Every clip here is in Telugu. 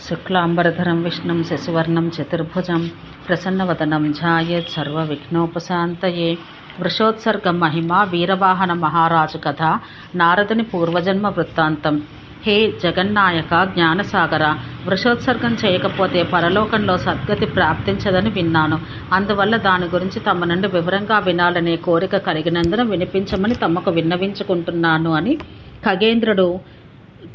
శుక్లాంబరధరం విష్ణుం శశివర్ణం చతుర్భుజం ప్రసన్నవదనం ఝాయేత్ సర్వవిఘ్నోపశాంతయే వృషోత్సర్గ మహిమ వీరవాహన మహారాజు కథ నారదుని పూర్వజన్మ వృత్తాంతం హే జగన్నాయక జ్ఞానసాగర వృషోత్సర్గం చేయకపోతే పరలోకంలో సద్గతి ప్రాప్తించదని విన్నాను. అందువల్ల దాని గురించి తమ నుండి వివరంగా వినాలనే కోరిక కలిగినందున వినిపించమని తమకు విన్నవించుకుంటున్నాను అని ఖగేంద్రుడు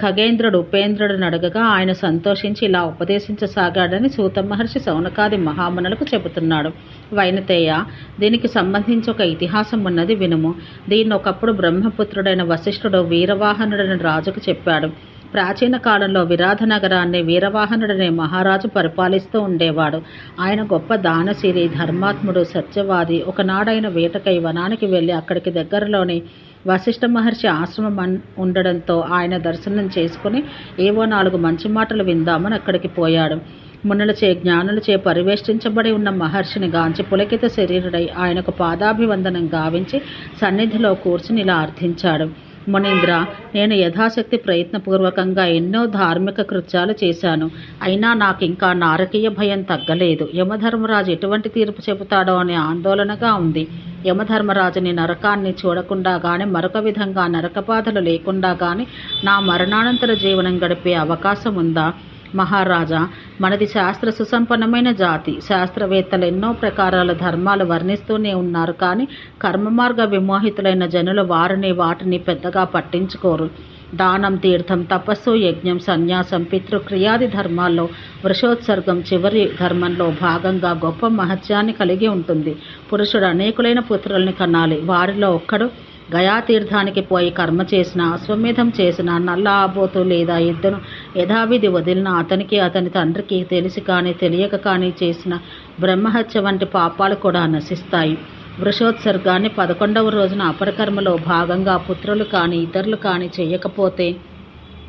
ఖగేంద్రుడు ఉపేంద్రుడు నడగగా ఆయన సంతోషించి ఇలా ఉపదేశించసాగాడని సూత మహర్షి సౌనకాది మహామునులకు చెబుతున్నాడు. వైనతేయ దీనికి సంబంధించి ఒక ఇతిహాసం ఉన్నది వినుము. దీన్ని ఒకప్పుడు బ్రహ్మపుత్రుడైన వశిష్ఠుడు వీరవాహనుడైన రాజుకు చెప్పాడు. ప్రాచీన కాలంలో విరాధ నగరాన్ని వీరవాహనుడనే మహారాజు పరిపాలిస్తూ ఉండేవాడు. ఆయన గొప్ప దానశీలి ధర్మాత్ముడు సత్యవాది. ఒకనాడైన వేటకై వనానికి వెళ్ళి అక్కడికి దగ్గరలోని వశిష్ఠ మహర్షి ఆశ్రమం ఉండడంతో ఆయన దర్శనం చేసుకుని ఏవో నాలుగు మంచి మాటలు విందామని అక్కడికి పోయాడు. మునులచే జ్ఞానులచే పరివేష్టించబడి ఉన్న మహర్షిని గాంచి పులకిత శరీరుడై ఆయనకు పాదాభివందనం గావించి సన్నిధిలో కూర్చుని ఇలా అర్థించాడు. మునీంద్ర నేను యథాశక్తి ప్రయత్నపూర్వకంగా ఎన్నో ధార్మిక కృత్యాలు చేశాను. అయినా నాకు ఇంకా నారకీయ భయం తగ్గలేదు. యమధర్మరాజు ఎటువంటి తీర్పు చెబుతాడో అనే ఆందోళనగా ఉంది. యమధర్మరాజుని నరకాన్ని చూడకుండా గాని మరొక విధంగా నరకబాధలు లేకుండా గాని నా మరణానంతర జీవనం గడిపే అవకాశం ఉందా మహారాజా మనది శాస్త్ర సుసంపన్నమైన జాతి. శాస్త్రవేత్తలు ఎన్నో ప్రకారాల ధర్మాలు వర్ణిస్తూనే ఉన్నారు కానీ కర్మ మార్గ విమోహితులైన జనులు వారిని వాటిని పెద్దగా పట్టించుకోరు. దానం తీర్థం తపస్సు యజ్ఞం సన్యాసం పితృక్రియాది ధర్మాల్లో వృషోత్సర్గం చివరి ధర్మంలో భాగంగా గొప్ప మహత్యాన్ని కలిగి ఉంటుంది. పురుషుడు అనేకులైన పుత్రుల్ని కనాలి. వారిలో ఒక్కడు గయాతీర్థానికి పోయి కర్మ చేసిన అశ్వమేధం చేసిన నల్ల ఆబోతు లేదా ఇద్దరు యథావిధి వదిలిన అతనికి అతని తండ్రికి తెలిసి కానీ తెలియక కానీ చేసిన బ్రహ్మహత్య వంటి పాపాలు కూడా నశిస్తాయి. వృషోత్సర్గాన్ని పదకొండవ రోజున అపరకర్మలో భాగంగా పుత్రులు కానీ ఇతరులు కానీ చేయకపోతే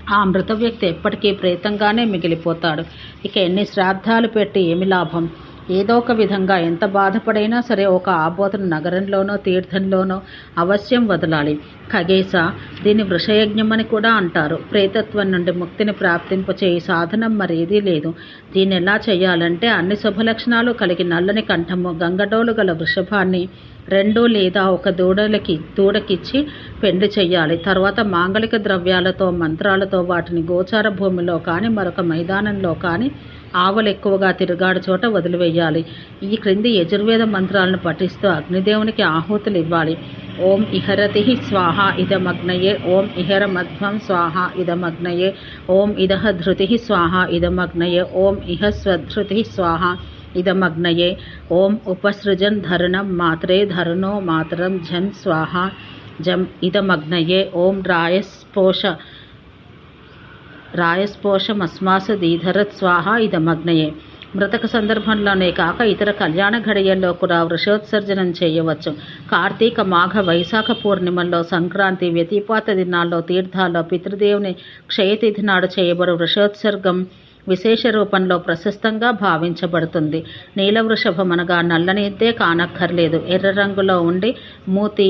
ఆ మృత వ్యక్తి ఎప్పటికీ ప్రేతంగానే మిగిలిపోతాడు. ఇక ఎన్ని శ్రాద్ధాలు పెట్టి ఏమి లాభం? ఏదో ఒక విధంగా ఎంత బాధపడైనా సరే ఒక ఆబోధను నగరంలోనో తీర్థంలోనో అవశ్యం వదలాలి. ఖగేస దీన్ని వృషయజ్ఞం అని కూడా అంటారు. ప్రేతత్వం నుండి ముక్తిని ప్రాప్తింపచే సాధనం మరేదీ లేదు. దీన్ని ఎలా చేయాలంటే అన్ని శుభలక్షణాలు కలిగి నల్లని కంఠము గంగడోలు గల వృషభాన్ని రెండు లేదా ఒక దూడలకి దూడకిచ్చి పెండి చెయ్యాలి. తర్వాత మాంగళిక ద్రవ్యాలతో మంత్రాలతో వాటిని గోచార భూమిలో కానీ మరొక మైదానంలో కానీ ఆవులు ఎక్కువగా తిరుగాడు చోట వదిలివేయాలి. ఈ క్రింది యజుర్వేద మంత్రాలను పఠిస్తూ అగ్నిదేవునికి ఆహుతులు ఇవ్వాలి ఓం ఇహరతి స్వాహ ఇదమగ్నయే. ఓం ఇహరమధ్వం స్వాహ ఇదమగ్నయే. ఓం ఇదహ ధృతి స్వాహ ఇదమగ్నయే. ఓం ఇహ స్వధృతి స్వాహ ఇదమగ్నయే. ఓం ఉపసృజన్ ధరుణం మాత్రే ధరుణో మాతరం జన్ స్వాహ జం ఇదమగ్నయే. ఓం రాయస్పోష రాయస్పోషమస్మాసు దీధరత్ స్వాహ ఇదమగ్నయే. మృతక సందర్భంలోనే కాక ఇతర కళ్యాణ ఘడియల్లో కూడా వృషోత్సర్జనం చేయవచ్చు. కార్తీక మాఘ వైశాఖ పూర్ణిమల్లో సంక్రాంతి వ్యతిపాత దినాల్లో తీర్థాల్లో పితృదేవుని క్షయతిథి నాడు చేయబడు వృషోత్సర్గం విశేష రూపంలో ప్రశస్తంగా భావించబడుతుంది. నీల వృషభం అనగా నల్లనిద్దే కానక్కర్లేదు. ఎర్ర రంగులో ఉండి మూతి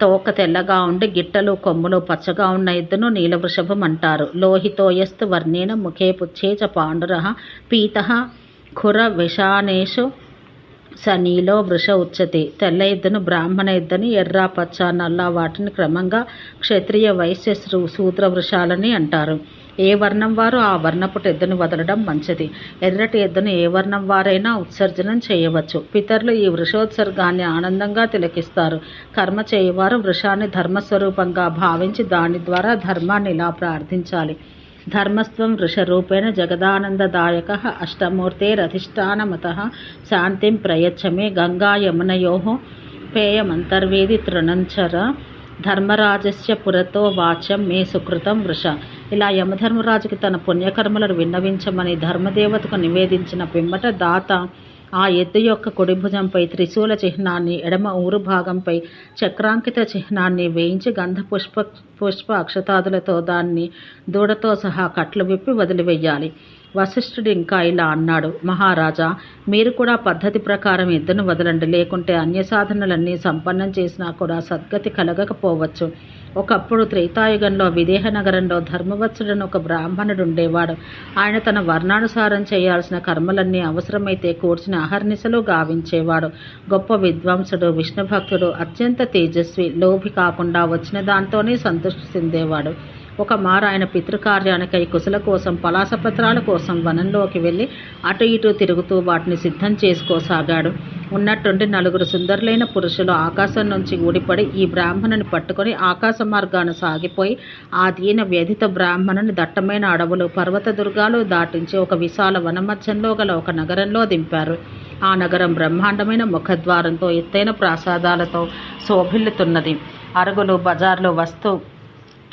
తోక తెల్లగా ఉండి గిట్టలు కొమ్ములు పచ్చగా ఉన్న ఎద్దును నీలవృషభం అంటారు. లోహితోయస్తు వర్ణేన ముఖే పుచ్చే చ పాండుర పీత ఖుర విషానేషు శనిలో వృష ఉచ్చతి తెల్ల ఎద్దును బ్రాహ్మణ ఎద్దని ఎర్ర పచ్చ నల్ల వాటిని క్రమంగా క్షత్రియ వైశ్య శూద్ర వృషాలని అంటారు. ఏ వర్ణం వారు ఆ వర్ణపుట ఎద్దును వదలడం మంచిది. ఎర్రటి ఎద్దును ఏ వర్ణం వారైనా ఉత్సర్జనం చేయవచ్చు. పితరులు ఈ వృషోత్సర్గాన్ని ఆనందంగా తిలకిస్తారు. కర్మ చేయవారు వృషాన్ని ధర్మస్వరూపంగా భావించి దాని ద్వారా ధర్మాన్ని ఇలా ప్రార్థించాలి. ధర్మస్వం వృషరూపేణ జగదానందదాయక అష్టమూర్తేరధిష్టానమత శాంతిం ప్రయచ్చమే గంగా యమునయో పేయమంతర్వేది తృణంచర ధర్మరాజస్య పురతో వాచ్యం మే సుకృతం వృష. ఇలా యమధర్మరాజుకి తన పుణ్యకర్మలను విన్నవించమని ధర్మదేవతకు నివేదించిన పిమ్మట దాత ఆ ఎద్దు యొక్క కుడిభుజంపై త్రిశూల చిహ్నాన్ని ఎడమ ఊరు భాగంపై చక్రాంకిత చిహ్నాన్ని వేయించి గంధ పుష్ప పుష్ప అక్షతాదులతో దాన్ని దూడతో సహా కట్లు విప్పి వదిలివేయాలి వశిష్ఠుడు ఇంకా ఇలా అన్నాడు మహారాజా మీరు కూడా పద్ధతి ప్రకారం ఇద్దరు వదలండి. లేకుంటే అన్య సాధనలన్నీ సంపన్నం చేసినా కూడా సద్గతి కలగకపోవచ్చు. ఒకప్పుడు త్రేతాయుగంలో విదేహనగరంలో ధర్మవత్సుడని ఒక బ్రాహ్మణుడు ఉండేవాడు. ఆయన తన వర్ణానుసారం చేయాల్సిన కర్మలన్నీ అవసరమైతే కూర్చిన అహర్నిశలు గావించేవాడు. గొప్ప విద్వాంసుడు విష్ణుభక్తుడు అత్యంత తేజస్వి లోభి కాకుండా వచ్చిన దాంతోనే సంతృష్టి చెందేవాడు. ఒక మారు ఆయన పితృకార్యానికై కుశల కోసం పలాసపత్రాల కోసం వనంలోకి వెళ్ళి అటు ఇటు తిరుగుతూ వాటిని సిద్ధం చేసుకోసాగాడు. ఉన్నట్టుండి నలుగురు సుందరులైన పురుషులు ఆకాశం నుంచి ఊడిపడి ఈ బ్రాహ్మణుని పట్టుకొని ఆకాశ మార్గాన సాగిపోయి ఆ దీన వ్యధిత బ్రాహ్మణుని దట్టమైన అడవులు పర్వత దుర్గాలు దాటించి ఒక విశాల వనమధ్యంలో గల ఒక నగరంలో దింపారు. ఆ నగరం బ్రహ్మాండమైన ముఖద్వారంతో ఎత్తైన ప్రాసాదాలతో శోభిల్లుతున్నది. అరుగులు బజార్లు వస్తు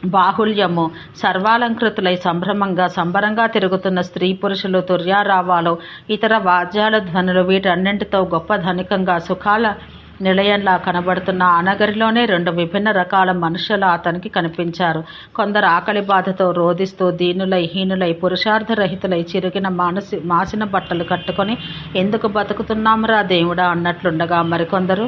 బాహుల్యము సర్వాలంకృతులై సంభ్రమంగా సంబరంగా తిరుగుతున్న స్త్రీ పురుషులు తుర్యారావాలు ఇతర వాద్యాల ధ్వనులు వీటన్నింటితో గొప్ప ధనికంగా సుఖాల నిలయంలా కనబడుతున్న ఆనగరిలోనే రెండు విభిన్న రకాల మనుషులు అతనికి కనిపించారు. కొందరు ఆకలి బాధతో రోధిస్తూ దీనులై హీనులై పురుషార్థరహితులై చిరిగిన మానసి మాసిన బట్టలు కట్టుకొని ఎందుకు బతుకుతున్నామురా దేవుడా? అన్నట్లుండగా మరికొందరు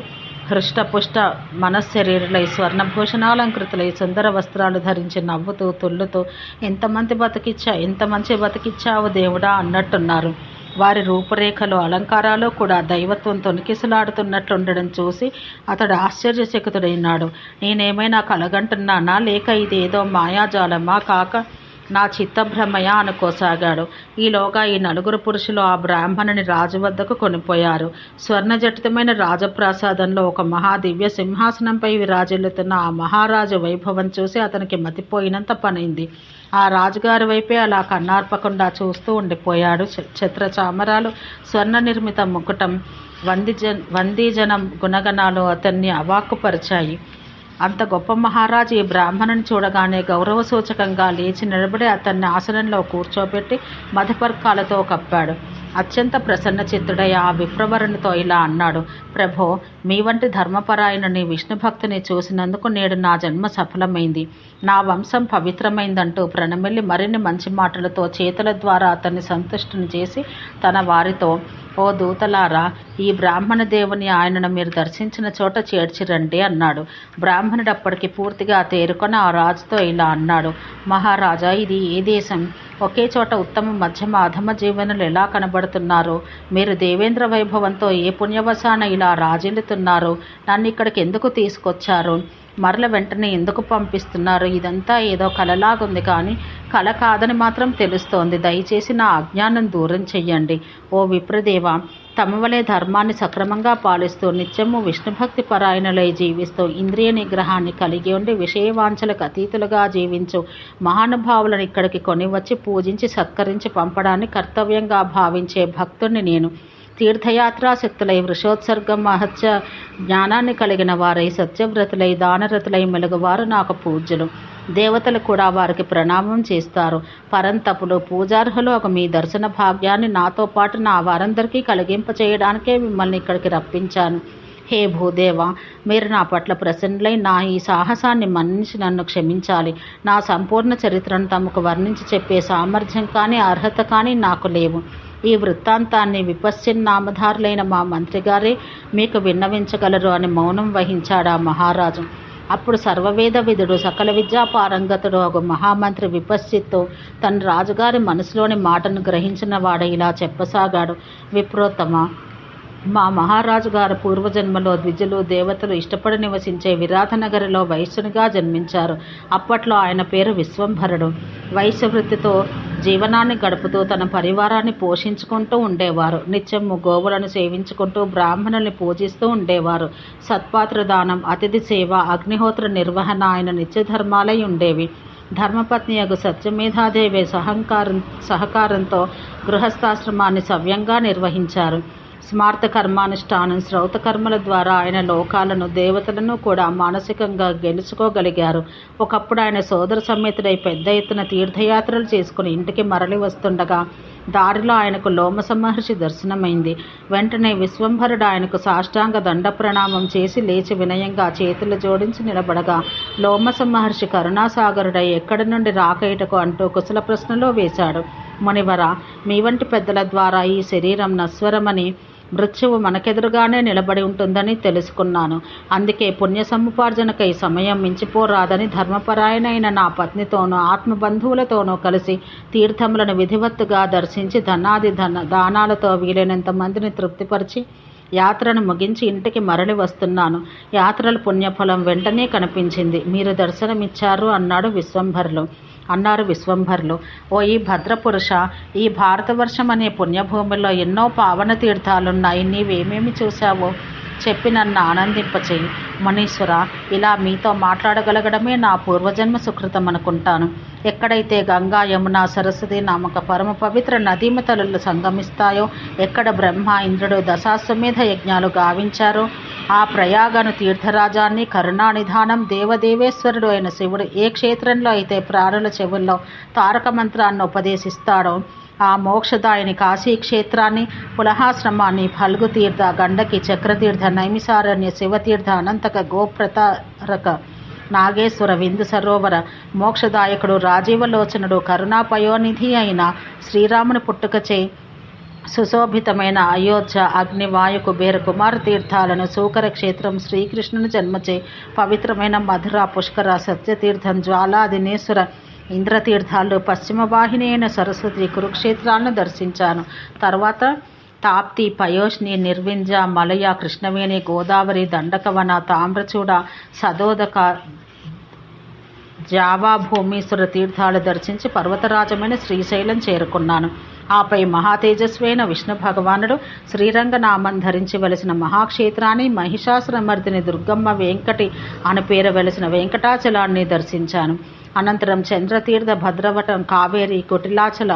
హృష్టపుష్ట మనశ్శరీరులై స్వర్ణభూషణాలంకృతులై సుందర వస్త్రాలు ధరించి నవ్వుతూ తుళ్ళుతూ ఎంతమంది బతికిచ్చా ఎంత మంచి బతికిచ్చావు దేవుడా అన్నట్టున్నారు. వారి రూపురేఖలు అలంకారాలు కూడా దైవత్వం తొనికిసలాడుతున్నట్లుండడం చూసి అతడు ఆశ్చర్యచకితుడైనాడు. నేనేమైనా కలగంటున్నానా? లేక ఇదేదో మాయాజాలమా? కాక నా చిత్తభ్రమయ అనుకోసాగాడు ఈలోగా ఈ నలుగురు పురుషులు ఆ బ్రాహ్మణుని రాజు వద్దకు కొనిపోయారు. స్వర్ణజటితమైన రాజప్రాసాదంలో ఒక మహాదివ్య సింహాసనంపై విరాజిల్లుతున్న ఆ మహారాజు వైభవం చూసి అతనికి మతిపోయినంత పనైంది. ఆ రాజుగారి వైపే అలా కన్నార్పకుండా చూస్తూ ఉండిపోయాడు చిత్ర చామరాలు స్వర్ణ నిర్మిత ముకుటం వందిజన్ వందీజనం గుణగణాలు అతన్ని అవాక్కుపరిచాయి. అంత గొప్ప మహారాజు ఈ బ్రాహ్మణుని చూడగానే గౌరవ సూచకంగా లేచి నిలబడి అతన్ని ఆసనంలో కూర్చోబెట్టి మధపర్కాలతో కప్పాడు. అత్యంత ప్రసన్న చిత్తుడై ఆ విప్రవరునితో ఇలా అన్నాడు ప్రభో మీ వంటి ధర్మపరాయణుని విష్ణు భక్తిని చూసినందుకు నేడు నా జన్మ సఫలమైంది. నా వంశం పవిత్రమైందంటూ ప్రణమిల్లి మరిన్ని మంచి మాటలతో చేతుల ద్వారా అతన్ని సంతుష్టిని చేసి తన వారితో ఓ దూతలారా ఈ బ్రాహ్మణ దేవుని ఆయనను మీరు దర్శించిన చోట చేర్చిరండి అన్నాడు. బ్రాహ్మణుడు అప్పటికి పూర్తిగా తేరుకొని ఆ రాజుతో ఇలా అన్నాడు. మహారాజా ఇది ఏ దేశం? ఒకే చోట ఉత్తమ మధ్యమ అధమ జీవనులు ఎలా కనబడుతున్నారో? మీరు దేవేంద్ర వైభవంతో ఏ పుణ్యవశాన ఇలా రాజిల్లుతున్నారు నన్ను ఇక్కడికి ఎందుకు తీసుకొచ్చారు? మరల వెంటనే ఎందుకు పంపిస్తున్నారు? ఇదంతా ఏదో కలలాగుంది కానీ కల కాదని మాత్రం తెలుస్తోంది. దయచేసి నా అజ్ఞానం దూరం చెయ్యండి. ఓ విప్రదేవ తమ వలె ధర్మాన్ని సక్రమంగా పాలిస్తూ నిత్యము విష్ణుభక్తి పరాయణులై జీవిస్తూ ఇంద్రియ నిగ్రహాన్ని కలిగి ఉండి విషయవాంఛలకు అతీతులుగా జీవించు మహానుభావులను ఇక్కడికి కొనివచ్చి పూజించి సత్కరించి పంపడాన్ని కర్తవ్యంగా భావించే భక్తుణ్ణి నేను. తీర్థయాత్రాశక్తులై వృషోత్సర్గం మహత్య జ్ఞానాన్ని కలిగిన వారై సత్యవ్రతులై దానరతులై మెలుగువారు నాకు పూజ్యులు. దేవతలు కూడా వారికి ప్రణామం చేస్తారు. పరంతపులు పూజార్హులు ఒక మీ దర్శన భాగ్యాన్ని నాతో పాటు నా వారందరికీ కలిగింపచేయడానికే మిమ్మల్ని ఇక్కడికి రప్పించాను. హే భూదేవ మీరు నా పట్ల ప్రసన్నులై నా ఈ సాహసాన్ని మన్నించి నన్ను క్షమించాలి. నా సంపూర్ణ చరిత్రను తమకు వర్ణించి చెప్పే సామర్థ్యం కానీ అర్హత కానీ నాకు లేవు. ఈ వృత్తాంతాన్ని విపశ్చిన్నామధారులైన మా మంత్రిగారే మీకు విన్నవించగలరు అని మౌనం వహించాడు ఆ మహారాజు. అప్పుడు సర్వవేద విధుడు సకల విద్యా పారంగతుడు ఒక మహామంత్రి విపశ్చిత్తు తన రాజుగారి మనసులోని మాటను గ్రహించిన వాడు ఇలా చెప్పసాగాడు. విప్రోత్తమ మా మహారాజు గారు పూర్వజన్మలో ద్విజులు దేవతలు ఇష్టపడి నివసించే విరాధనగరిలో వైశ్యునిగా జన్మించారు. అప్పట్లో ఆయన పేరు విశ్వంభరుడు. వైశ్య వృత్తితో జీవనాన్ని గడుపుతూ తన పరివారాన్ని పోషించుకుంటూ ఉండేవారు. నిత్యము గోవులను సేవించుకుంటూ బ్రాహ్మణుల్ని పూజిస్తూ ఉండేవారు. సత్పాత్ర దానం అతిథి సేవ అగ్నిహోత్ర నిర్వహణ ఆయన నిత్యధర్మాలై ఉండేవి. ధర్మపత్ని యొక్క సత్యమేధాదేవి సహంకారం సహకారంతో గృహస్థాశ్రమాన్ని సవ్యంగా నిర్వహించారు. స్మార్త కర్మానుష్ఠానం శ్రౌత కర్మల ద్వారా ఆయన లోకాలను దేవతలను కూడా మానసికంగా గెలుచుకోగలిగారు. ఒకప్పుడు ఆయన సోదర సమేతుడై పెద్ద ఎత్తున తీర్థయాత్రలు చేసుకుని ఇంటికి మరలి వస్తుండగా దారిలో ఆయనకు లోమస మహర్షి దర్శనమైంది. వెంటనే విశ్వంభరుడు ఆయనకు సాష్టాంగ దండ ప్రణామం చేసి లేచి వినయంగా చేతులు జోడించి నిలబడగా లోమస మహర్షి కరుణాసాగరుడై ఎక్కడి నుండి రాకయిటకు అంటూ కుశల ప్రశ్నలో వేశాడు. మునివర మీ వంటి పెద్దల ద్వారా ఈ శరీరం నశ్వరమని మృత్యువు మనకెదురుగానే నిలబడి ఉంటుందని తెలుసుకున్నాను. అందుకే పుణ్య సముపార్జనకై సమయం మించిపోరాదని ధర్మపరాయణైన నా పత్నితోనూ ఆత్మబంధువులతోనూ కలిసి తీర్థములను విధివత్తుగా దర్శించి ధనాది ధన దానాలతో వీలైనంత మందిని తృప్తిపరిచి యాత్రను ముగించి ఇంటికి మరలి వస్తున్నాను. యాత్రల పుణ్యఫలం వెంటనే కనిపించింది. మీరు దర్శనమిచ్చారు అన్నాడు విశ్వంభరులు. అన్నారు విశ్వంభర్లు. ఓ ఈ భద్రపురుష ఈ భారతవర్షం అనే పుణ్యభూమిలో ఎన్నో పావన తీర్థాలున్నాయి. నీవేమేమి చూశావో? చెప్పి నన్ను ఆనందింపచేయి. మునీశ్వర ఇలా మీతో మాట్లాడగలగడమే నా పూర్వజన్మ సుకృతం అనుకుంటాను. ఎక్కడైతే గంగా యమున సరస్వతి నామక పరమ పవిత్ర నదీమతలు సంగమిస్తాయో ఎక్కడ బ్రహ్మ ఇంద్రుడు దశాశ్వమేధ యజ్ఞాలు గావించారో ఆ ప్రయాగను తీర్థరాజాన్ని కరుణానిధానం దేవదేవేశ్వరుడు అయిన శివుడు ఏ క్షేత్రంలో అయితే ప్రాణుల చెవుల్లో తారక మంత్రాన్ని ఉపదేశిస్తాడో ఆ మోక్షదాయని కాశీ క్షేత్రాన్ని పులహాశ్రమాన్ని ఫల్గుతీర్థ గండకి చక్రతీర్థ నైమిసారణ్య శివతీర్థ అనంతక గోప్రతారక నాగేశ్వర విందు సరోవర మోక్షదాయకుడు రాజీవలోచనుడు కరుణాపయోనిధి అయిన శ్రీరాముని పుట్టుకచే సుశోభితమైన అయోధ్య అగ్నివాయు కుబేర కుమార తీర్థాలను సూకర క్షేత్రం శ్రీకృష్ణుని జన్మచే పవిత్రమైన మధుర పుష్కర సత్యతీర్థం జ్వాలాదినేశ్వర ఇంద్రతీర్థాల్లో పశ్చిమ వాహిని అయిన సరస్వతి కురుక్షేత్రాలను దర్శించాను. తర్వాత తాప్తి పయోష్ని నిర్వింజ మలయ కృష్ణవేణి గోదావరి దండకవన తామ్రచూడ సదోదక జావా భూమీశ్వర తీర్థాలు దర్శించి పర్వతరాజమైన శ్రీశైలం చేరుకున్నాను. ఆపై మహాతేజస్వైన విష్ణు భగవానుడు శ్రీరంగనామం ధరించి మహాక్షేత్రాన్ని మహిషాసురమర్దిని దుర్గమ్మ వెంకటి అని పేరు వెంకటాచలాన్ని దర్శించాను. అనంతరం చంద్రతీర్థ భద్రవటం కావేరి కుటిలాచల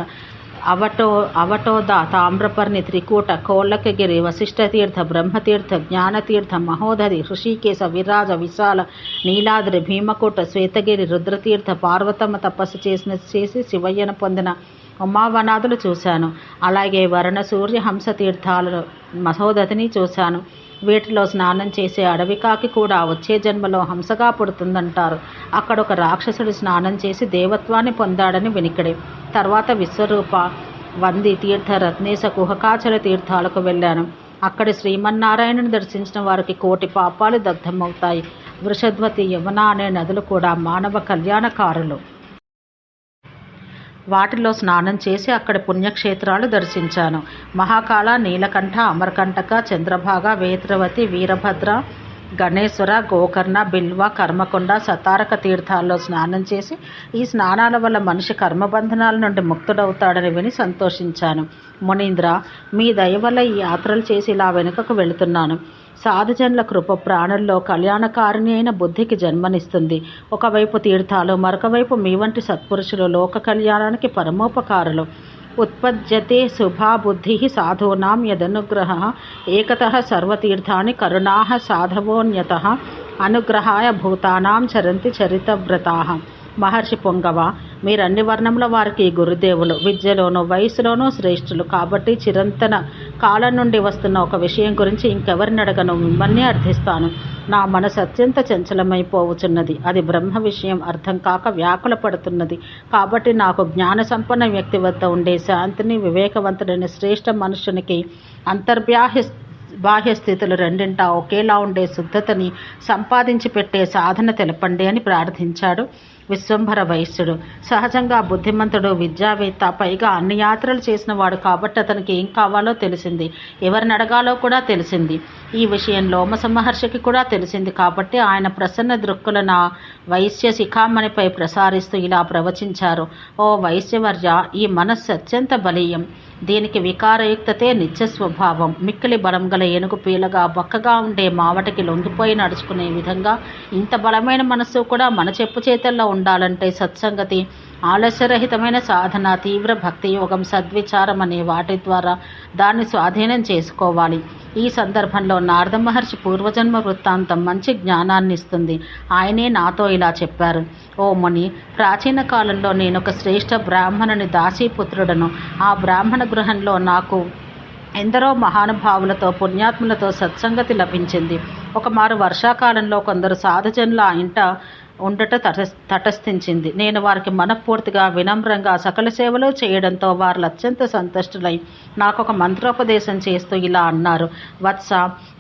అవటో అవటోద తామ్రపర్ణి త్రికూట కోళ్ళకగిరి వశిష్ఠతీర్థ బ్రహ్మతీర్థ జ్ఞానతీర్థ మహోదరి హృషికేశ విరాజ విశాల నీలాద్రి భీమకోట శ్వేతగిరి రుద్రతీర్థ పార్వతమ్మ తపస్సు చేసిన చేసి శివయ్యను పొందిన ఉమావనాథులు చూశాను. అలాగే వరుణ సూర్య హంస తీర్థాలను మహోదతిని చూశాను. వీటిలో స్నానం చేసే అడవికాకి కూడా వచ్చే జన్మలో హంసగా పుడుతుందంటారు. అక్కడ ఒక రాక్షసుడు స్నానం చేసి దేవత్వాన్ని పొందాడని వినికిడి. తర్వాత విశ్వరూప వంది తీర్థ రత్నేశ కుహకాచల తీర్థాలకు వెళ్ళాను. అక్కడి శ్రీమన్నారాయణను దర్శించిన వారికి కోటి పాపాలు దగ్ధమవుతాయి. వృషధ్వతి యమున అనే నదులు కూడా మానవ కళ్యాణకారులు. వాటిలో స్నానం చేసి అక్కడ పుణ్యక్షేత్రాలు దర్శించాను. మహాకాళ నీలకంఠ అమరకంటక చంద్రభాగ వేత్రవతి వీరభద్ర గణేశ్వర గోకర్ణ బిల్వ కర్మకొండ సతారక తీర్థాల్లో స్నానం చేసి ఈ స్నానాల వల్ల మనిషి కర్మబంధనాల నుండి ముక్తుడవుతాడని విని సంతోషించాను. మునీంద్ర మీ దయ వల్ల ఈ యాత్రలు చేసి ఇలా వెనుకకు వెళుతున్నాను. సాధుజనుల కృప ప్రాణుల్లో కళ్యాణకారిణి అయిన బుద్ధికి జన్మనిస్తుంది. ఒకవైపు తీర్థాలు మరొకవైపు మీ వంటి సత్పురుషులు లోక కళ్యాణానికి పరమోపకారులు. ఉత్పద్యతే శుభాబుద్ధి సాధూనాం యదనుగ్రహ. ఏకత సర్వతీర్థాన్ని కరుణా సాధవోన్యత. అనుగ్రహాయ భూతానాం చరంతి చరితవ్రతా. మహర్షి పొంగవ మీరన్ని వర్ణముల వారికి గురుదేవులు విద్యలోనూ వయసులోనూ శ్రేష్ఠులు. కాబట్టి చిరంతన కాలం నుండి వస్తున్న ఒక విషయం గురించి ఇంకెవరిని అడగను మిమ్మల్ని అర్థిస్తాను. నా మనసు అత్యంత చంచలమైపోవచున్నది. అది బ్రహ్మ విషయం అర్థం కాక వ్యాకుల పడుతున్నది. కాబట్టి నాకు జ్ఞాన సంపన్న వ్యక్తి వద్ద ఉండే శాంతిని వివేకవంతుడైన శ్రేష్ఠ మనుషునికి అంతర్బ్యాహ్య బాహ్య స్థితులు రెండింటా ఒకేలా ఉండే శుద్ధతని సంపాదించి పెట్టే సాధన తెలపండి అని ప్రార్థించాడు. విశ్వంభర వయస్సుడు సహజంగా బుద్ధిమంతుడు విద్యావేత్త పైగా అన్ని యాత్రలు చేసిన వాడు కాబట్టి అతనికి ఏం కావాలో తెలిసింది. ఎవరిని అడగాలో కూడా తెలిసింది. ఈ విషయం లోమస మహర్షికి కూడా తెలిసింది కాబట్టి ఆయన ప్రసన్న దృక్కులను వైశ్య శిఖామణిపై ప్రసారిస్తూ ఇలా ప్రవచించారు. ఓ వైశ్యవర్య ఈ మనస్సు అత్యంత బలీయం. దీనికి వికారయుక్తతే నిత్య స్వభావం. మిక్కిలి బలం గల ఏనుగు పీలగా బక్కగా ఉండే మావటికి లొంగిపోయి నడుచుకునే విధంగా ఇంత బలమైన మనస్సు కూడా మన చెప్పు చేతల్లో ఉండాలంటే సత్సంగతి ఆలస్యరహితమైన సాధన తీవ్ర భక్తి యోగం సద్విచారం అనే వాటి ద్వారా దాన్ని స్వాధీనం చేసుకోవాలి. ఈ సందర్భంలో నారద మహర్షి పూర్వజన్మ వృత్తాంతం మంచి జ్ఞానాన్ని ఇస్తుంది. ఆయనే నాతో ఇలా చెప్పారు. ఓ ముని ప్రాచీన కాలంలో నేను ఒక శ్రేష్ఠ బ్రాహ్మణుని దాసీపుత్రుడను ఆ బ్రాహ్మణ గృహంలో నాకు ఎందరో మహానుభావులతో పుణ్యాత్ములతో సత్సంగతి లభించింది. ఒకమారు వర్షాకాలంలో కొందరు సాధుజనుల ఇంట ఉండట తటస్ తటస్థించింది. నేను వారికి మనఃపూర్తిగా వినమ్రంగా సకల సేవలు చేయడంతో వారు అత్యంత సంతుష్టులై నాకు ఒక మంత్రోపదేశం చేస్తూ ఇలా అన్నారు. వత్స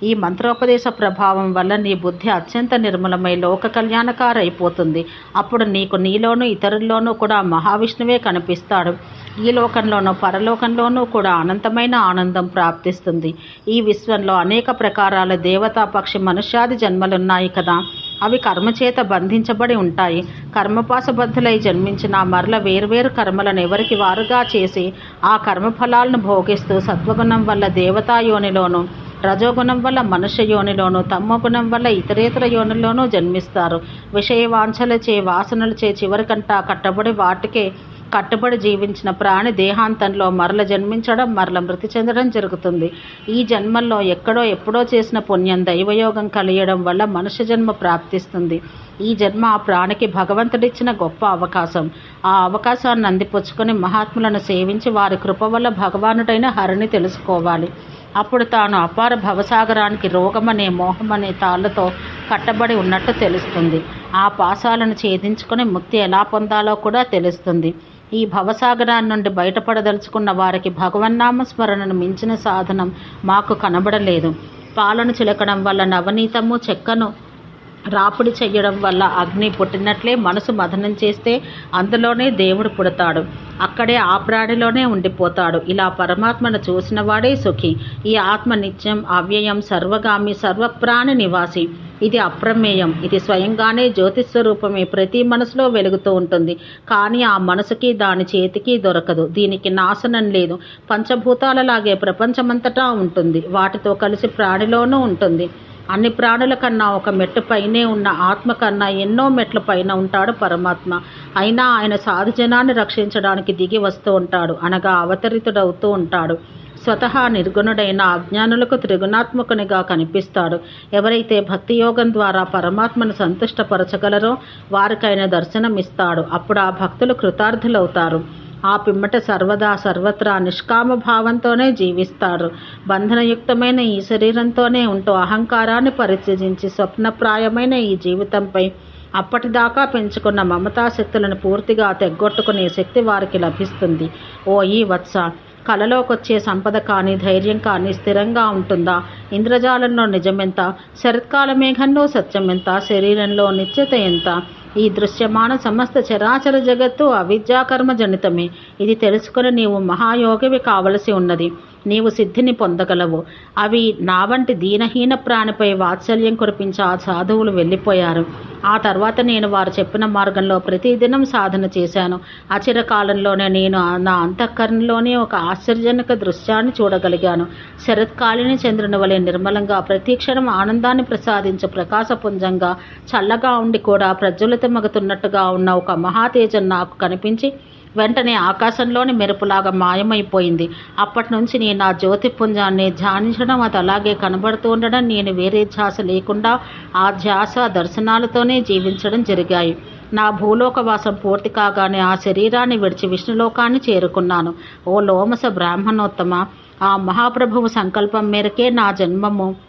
ఈ మంత్రోపదేశ ప్రభావం వల్ల నీ బుద్ధి అత్యంత నిర్మలమై లోక కళ్యాణకారైపోతుంది. అప్పుడు నీకు నీలోనూ ఇతరుల్లోనూ కూడా మహావిష్ణువే కనిపిస్తాడు. ఈ లోకంలోనూ పరలోకంలోనూ కూడా అనంతమైన ఆనందం ప్రాప్తిస్తుంది. ఈ విశ్వంలో అనేక ప్రకారాల దేవతా పక్షి మనుష్యాది జన్మలున్నాయి కదా. అవి కర్మచేత బంధించబడి ఉంటాయి. కర్మపాసబద్ధులై జన్మించిన మరల వేర్వేరు కర్మలను ఎవరికి వారుగా చేసి ఆ కర్మఫలాలను భోగిస్తూ సత్వగుణం వల్ల దేవతాయోనిలోనూ రజోగుణం వల్ల మనుష్య యోనిలోనూ తమ్మగుణం వల్ల ఇతరేతర యోనిలోనూ జన్మిస్తారు. విషయ వాంఛలచే వాసనలచే చివరికంటా కట్టబడి వాటికే కట్టుబడి జీవించిన ప్రాణి దేహాంతంలో మరల జన్మించడం మరల మృతి చెందడం జరుగుతుంది. ఈ జన్మల్లో ఎక్కడో ఎప్పుడో చేసిన పుణ్యం దైవయోగం కలియడం వల్ల మనుష్య జన్మ ప్రాప్తిస్తుంది. ఈ జన్మ ఆ ప్రాణికి భగవంతుడిచ్చిన గొప్ప అవకాశం. ఆ అవకాశాన్ని అందిపుచ్చుకొని మహాత్ములను సేవించి వారి కృప వల్ల భగవానుడైన హరిని తెలుసుకోవాలి. అప్పుడు తాను అపార భవసాగరానికి రోగమనే మోహమనే తాళ్ళతో కట్టబడి ఉన్నట్టు తెలుస్తుంది. ఆ పాశాలను ఛేదించుకొని ముక్తి ఎలా పొందాలో కూడా తెలుస్తుంది. ఈ భవసాగరాన్ని నుండి బయటపడదలుచుకున్న వారికి భగవన్నామ స్మరణను మించిన సాధనం మాకు కనబడలేదు. పాలను చిలకడం వల్ల నవనీతము చెక్కను రాపిడి చెయ్యడం వల్ల అగ్ని పుట్టినట్లే మనసు మదనం చేస్తే అందులోనే దేవుడు పుడతాడు. అక్కడే ఆ ప్రాణిలోనే ఉండిపోతాడు. ఇలా పరమాత్మను చూసిన వాడే సుఖి. ఈ ఆత్మ నిత్యం అవ్యయం సర్వగామి సర్వప్రాణి నివాసి. ఇది అప్రమేయం. ఇది స్వయంగానే జ్యోతిస్వరూపమే ప్రతి మనసులో వెలుగుతూ ఉంటుంది. కానీ ఆ మనసుకి దాని చేతికి దొరకదు. దీనికి నాశనం లేదు. పంచభూతాలలాగే ప్రపంచమంతటా ఉంటుంది. వాటితో కలిసి ప్రాణిలోనూ ఉంటుంది. అన్ని ప్రాణుల కన్నా ఒక మెట్టు పైనే ఉన్న ఆత్మ కన్నా ఎన్నో మెట్ల పైన ఉంటాడు పరమాత్మ. అయినా ఆయన సాధుజనాన్ని రక్షించడానికి దిగి వస్తూ ఉంటాడు అనగా అవతరితుడవుతూ ఉంటాడు. స్వతహా నిర్గుణుడైన అజ్ఞానులకు త్రిగుణాత్మకునిగా కనిపిస్తాడు. ఎవరైతే భక్తి యోగం ద్వారా పరమాత్మను సంతుష్టపరచగలరో వారికైన దర్శనమిస్తాడు. అప్పుడు ఆ భక్తులు కృతార్థులవుతారు. ఆ పిమ్మట సర్వదా సర్వత్రా నిష్కామ భావంతోనే జీవిస్తారు. బంధనయుక్తమైన ఈ శరీరంతోనే ఉంటూ అహంకారాన్ని పరిత్యజించి స్వప్నప్రాయమైన ఈ జీవితంపై అప్పటిదాకా పెంచుకున్న మమతాశక్తులను పూర్తిగా తెగ్గొట్టుకునే శక్తి వారికి లభిస్తుంది. ఓ ఈ వత్స! కలలోకొచ్చే సంపద కానీ ధైర్యం కానీ స్థిరంగా ఉంటుందా? ఇంద్రజాలంలో నిజమెంత? శరత్కాల మేఘంలో సత్యం ఎంత శరీరంలో నిత్యత ఎంత? ఈ దృశ్యమాన సమస్త చరాచర జగత్తు అవిద్యాకర్మ జనితమే ఇది తెలుసుకుని నీవు మహాయోగివి కావలసి ఉన్నది. నీవు సిద్ధిని పొందగలవు. అవి నా వంటి దీనహీన ప్రాణిపై వాత్సల్యం కురిపించి ఆ సాధువులు వెళ్ళిపోయారు. ఆ తర్వాత నేను వారు చెప్పిన మార్గంలో ప్రతిదినం సాధన చేశాను. అచిరకాలంలోనే నేను నా అంతఃకరణలోనే ఒక ఆశ్చర్యజనక దృశ్యాన్ని చూడగలిగాను. శరత్కాలిని చంద్రుని వలె నిర్మలంగా ప్రతీక్షణం ఆనందాన్ని ప్రసాదించే ప్రకాశపుంజంగా చల్లగా ఉండి కూడా ప్రజ్వలితమగుతున్నట్టుగా ఉన్న ఒక మహాతేజం నాకు కనిపించి వెంటనే ఆకాశంలోని మెరుపులాగా మాయమైపోయింది. అప్పటి నుంచి నేను ఆ జ్యోతిపుంజాన్ని ధ్యానించడం అది అలాగే కనబడుతూ ఉండడం నేను వేరే ధ్యాస లేకుండా ఆ ధ్యాస దర్శనాలతోనే జీవించడం జరిగాయి. నా భూలోకవాసం పూర్తి కాగానే ఆ శరీరాన్ని విడిచి విష్ణులోకాన్ని చేరుకున్నాను. ఓ లోమస బ్రాహ్మణోత్తమ ఆ మహాప్రభువు సంకల్పం మేరకే నా జన్మము.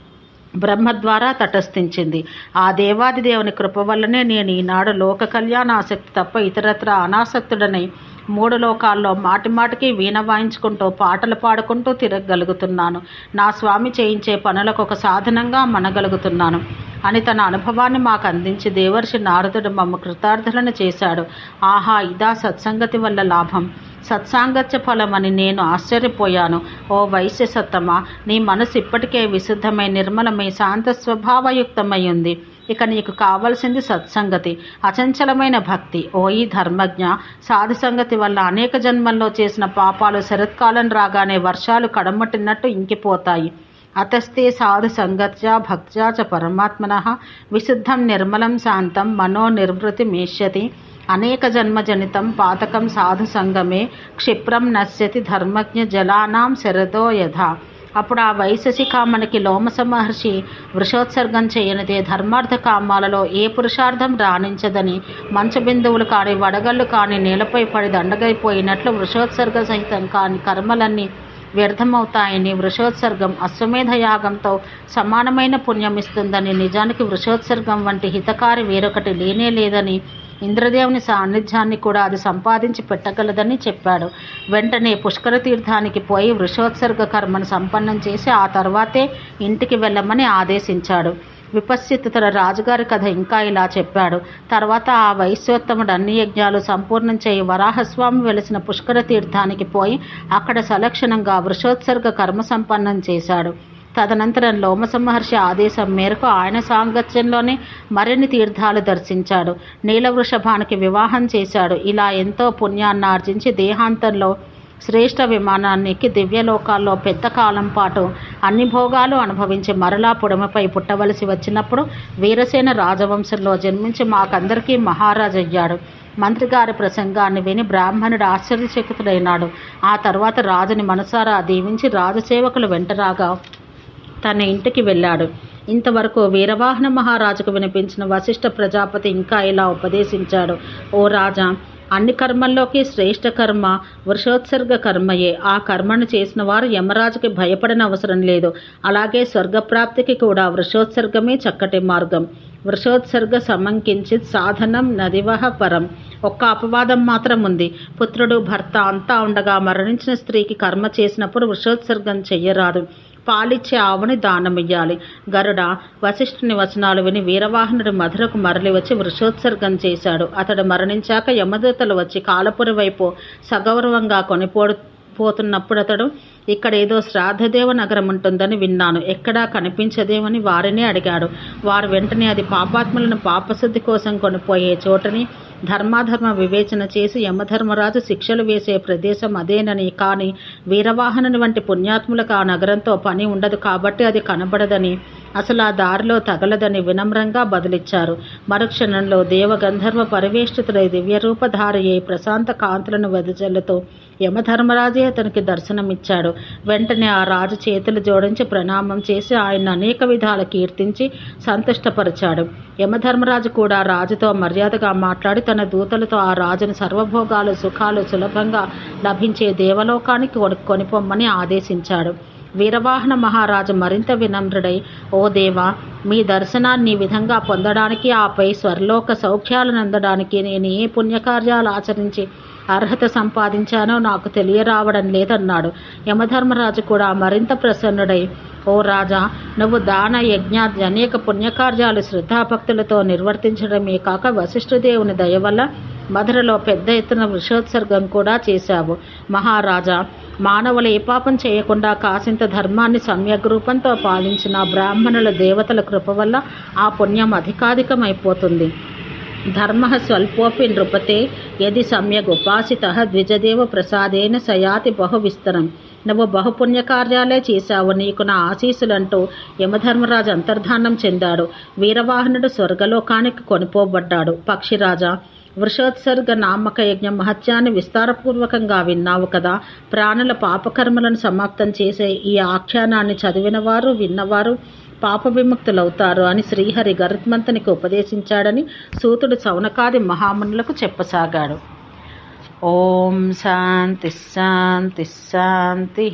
బ్రహ్మ ద్వారా తటస్థించింది. ఆ దేవాది దేవుని కృప వల్లనే నేను ఈనాడు లోక కళ్యాణ ఆసక్తి తప్ప ఇతరత్ర అనాసక్తుడని మూడు లోకాల్లో మాటి మాటికి వీణ వాయించుకుంటూ పాటలు పాడుకుంటూ తిరగగలుగుతున్నాను. నా స్వామి చేయించే పనులకు ఒక సాధనంగా మనగలుగుతున్నాను. అని తన అనుభవాన్ని మాకు అందించి దేవర్షి నారదుడు మమ్మ కృతార్థులను చేశాడు. ఆహా ఇదా సత్సంగతి వల్ల లాభం. సత్సాంగత్య ఫలమని నేను ఆశ్చర్యపోయాను. ఓ వైశ్య సత్తమా నీ మనసు ఇప్పటికే విశుద్ధమై నిర్మలమై శాంత స్వభావయుక్తమై ఉంది ఇక నీకు కావలసింది సత్సంగతి అచంచలమైన భక్తి. ఓ ఈ ధర్మజ్ఞ సాధు సంగతి వల్ల అనేక జన్మల్లో చేసిన పాపాలు శరత్కాలం రాగానే వర్షాలు కడమట్టినట్టు ఇంకిపోతాయి. అతస్తే సాధు సంగత్యా భక్త్యా చ పరమాత్మన విశుద్ధం నిర్మలం శాంతం మనో నిర్వృతి మేష్యతి అనేక జన్మజనితం పాతకం సాధు సంగమే క్షిప్రం నశ్యతి ధర్మజ్ఞ జలానాం శరదో యథ. అప్పుడు ఆ వైశశిఖామణికి లోమస మహర్షి వృషోత్సర్గం చేయనిదే ధర్మార్థ కామాలలో ఏ పురుషార్థం రాణించదని మంచు బిందువులు కాని వడగళ్ళు కాని నేలపై పడి దండగైపోయినట్లు వృషోత్సర్గ సహితం కాని కర్మలన్నీ వ్యర్థమవుతాయని వృషోత్సర్గం అశ్వమేధ యాగంతో సమానమైన పుణ్యం ఇస్తుందని నిజానికి వృషోత్సర్గం వంటి హితకారి వేరొకటి లేనే లేదని ఇంద్రదేవుని సాన్నిధ్యాన్ని కూడా అది సంపాదించి పెట్టగలదని చెప్పాడు. వెంటనే పుష్కర తీర్థానికి పోయి వృషోత్సర్గ కర్మను సంపన్నం చేసి ఆ తర్వాతే ఇంటికి వెళ్ళమని ఆదేశించాడు. విపశ్చిత్ తన రాజుగారి కథ ఇంకా ఇలా చెప్పాడు. తర్వాత ఆ వైశ్యోత్తముడు అన్ని యజ్ఞాలు సంపూర్ణం చేయి వరాహస్వామి వెలిసిన పుష్కర తీర్థానికి పోయి అక్కడ సలక్షణంగా వృషోత్సర్గ కర్మ సంపన్నం చేశాడు. తదనంతరం లోమస మహర్షి ఆదేశం మేరకు ఆయన సాంగత్యంలోనే మరిన్ని తీర్థాలు దర్శించాడు. నీలవృషభానికి వివాహం చేశాడు. ఇలా ఎంతో పుణ్యాన్ని ఆర్జించి దేహాంతంలో శ్రేష్ఠ విమానానికి దివ్యలోకాల్లో పెద్ద కాలం పాటు అన్ని భోగాలు అనుభవించి మరలా పుడమపై పుట్టవలసి వచ్చినప్పుడు వీరసేన రాజవంశంలో జన్మించి మాకందరికీ మహారాజయ్యాడు. మంత్రిగారి ప్రసంగాన్ని విని బ్రాహ్మణుడు ఆశ్చర్యచకితుడైనాడు. ఆ తర్వాత రాజుని మనసారా దీవించి రాజసేవకులు వెంటరాగా తన ఇంటికి వెళ్ళాడు. ఇంతవరకు వీరవాహన మహారాజుకు వినిపించిన వశిష్ఠ ప్రజాపతి ఇంకా ఇలా ఉపదేశించాడు. ఓ రాజా అన్ని కర్మల్లోకి శ్రేష్ఠ కర్మ వృషోత్సర్గ కర్మయే. ఆ కర్మను చేసిన వారు యమరాజుకి భయపడనవసరం అవసరం లేదు. అలాగే స్వర్గప్రాప్తికి కూడా వృషోత్సర్గమే చక్కటి మార్గం. వృషోత్సర్గ సమంకించిత్ సాధనం నదివహ పరం. ఒక్క అపవాదం మాత్రం ఉంది. పుత్రుడు భర్త అంతా ఉండగా మరణించిన స్త్రీకి కర్మ చేసినప్పుడు వృషోత్సర్గం చెయ్యరాదు. పాలిచ్చే ఆవుని దానమియ్యాలి. గరుడ వశిష్ఠుని వచనాలు విని వీరవాహనుడు మధురకు మరలి వచ్చి వృషోత్సర్గం చేశాడు. అతడు మరణించాక యమదూతలు వచ్చి కాలపురి వైపు సగౌరవంగా కొనిపోడు పోతున్నప్పుడు అతడు ఇక్కడ ఏదో శ్రాద్ధదేవ నగరం ఉంటుందని విన్నాను. ఎక్కడా కనిపించదేమని వారిని అడిగాడు. వారు వెంటనే అది పాపాత్ములను పాపశుద్ధి కోసం కొనిపోయే చోటని ధర్మాధర్మ వివేచన చేసి యమధర్మరాజు శిక్షలు వేసే ప్రదేశం అదేనని. కానీ వీరవాహనుని వంటి పుణ్యాత్ములకు ఆ నగరంతో పని ఉండదు కాబట్టి అది కనబడదని. అసలు ఆ దారిలో తగలదని వినమ్రంగా బదులిచ్చారు. మరుక్షణంలో దేవగంధర్వ పరివేష్టితుడై దివ్యరూపధారి అయి ప్రశాంత కాంతులను వెదజల్లుతూ యమధర్మరాజే అతనికి దర్శనమిచ్చాడు. వెంటనే ఆ రాజు చేతులు జోడించి ప్రణామం చేసి ఆయన అనేక విధాల కీర్తించి సంతుష్టపరిచాడు. యమధర్మరాజు కూడా రాజుతో మర్యాదగా మాట్లాడి తన దూతలతో ఆ రాజును సర్వభోగాలు సుఖాలు సులభంగా లభించే దేవలోకానికి కొను- కొనిపొమ్మని ఆదేశించాడు. వీరవాహన మహారాజు మరింత వినమ్రుడై ఓ దేవా మీ దర్శనాన్ని విధంగా పొందడానికి ఆపై స్వర్లోక సౌఖ్యాలను అందడానికి నేను ఏ పుణ్యకార్యాలు ఆచరించి అర్హత సంపాదించానో నాకు తెలియరావడం లేదన్నాడు. యమధర్మరాజు కూడా మరింత ప్రసన్నుడై ఓ రాజా నువ్వు దాన యజ్ఞాది అనేక పుణ్యకార్యాలు శ్రద్ధాభక్తులతో నిర్వర్తించడమే కాక వశిష్ఠదేవుని దయ వల్ల మధురలో పెద్ద ఎత్తున వృషోత్సర్గం కూడా చేశావు. మహారాజా మానవులు ఏ పాపం చేయకుండా కాసింత ధర్మాన్ని సమ్యగ్రూపంతో పాలించిన బ్రాహ్మణుల దేవతల కృప వల్ల ఆ పుణ్యం అధికాధికమైపోతుంది. ధర్మ స్వల్పోపి నృపతే యది సమ్యగ్ ఉపాసిత ద్విజదేవ ప్రసాదేన సయాతి బహు విస్తరం నువ్వు బహుపుణ్యకార్యాలే చేశావు నీకు నా ఆశీస్సులంటూ యమధర్మరాజు అంతర్ధానం చెందాడు వీరవాహనుడు స్వర్గలోకానికి కొనిపోబడ్డాడు। పక్షిరాజా వృషోత్సర్గ నామక యజ్ఞం మహత్యాన్ని విస్తారపూర్వకంగా విన్నావు కదా। ప్రాణుల పాపకర్మలను సమాప్తం చేసే ఈ ఆఖ్యానాన్ని చదివినవారు విన్నవారు పాప విముక్తులవుతారు అని శ్రీహరి గరుత్మంతునికి ఉపదేశించాడని సూతుడు సౌనకాది మహామునులకు చెప్పసాగాడు. ఓం శాంతి శాంతి శాంతి.